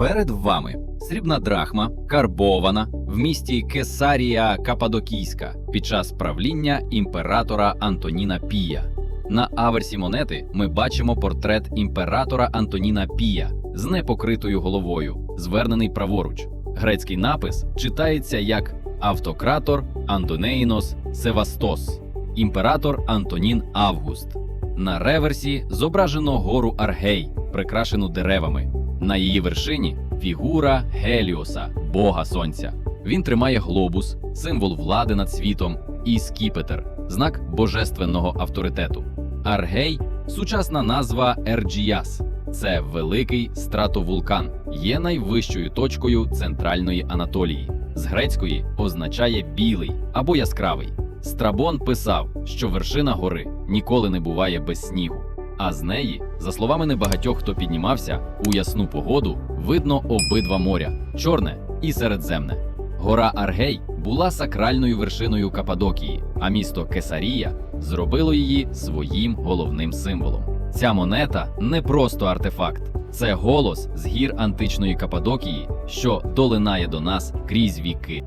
Перед вами срібна драхма, карбована в місті Кесарія Кападокійська під час правління імператора Антоніна Пія. На аверсі монети ми бачимо портрет імператора Антоніна Пія з непокритою головою, звернений праворуч. Грецький напис читається як Автократор Антонеїнос Севастос, імператор Антонін Август. На реверсі зображено гору Аргей, прикрашену деревами. На її вершині фігура Геліоса, бога сонця. Він тримає глобус, символ влади над світом, і скіпетр, знак божественного авторитету. Аргей сучасна назва Ерджіяс. Це великий стратовулкан, є найвищою точкою центральної Анатолії. З грецької означає білий або яскравий. Страбон писав, що вершина гори ніколи не буває без снігу. А з неї, за словами небагатьох, хто піднімався, у ясну погоду видно обидва моря чорне і середземне. Гора Аргей була сакральною вершиною Кападокії, а місто Кесарія зробило її своїм головним символом. Ця монета не просто артефакт, це голос з гір античної Кападокії, що долинає до нас крізь віки.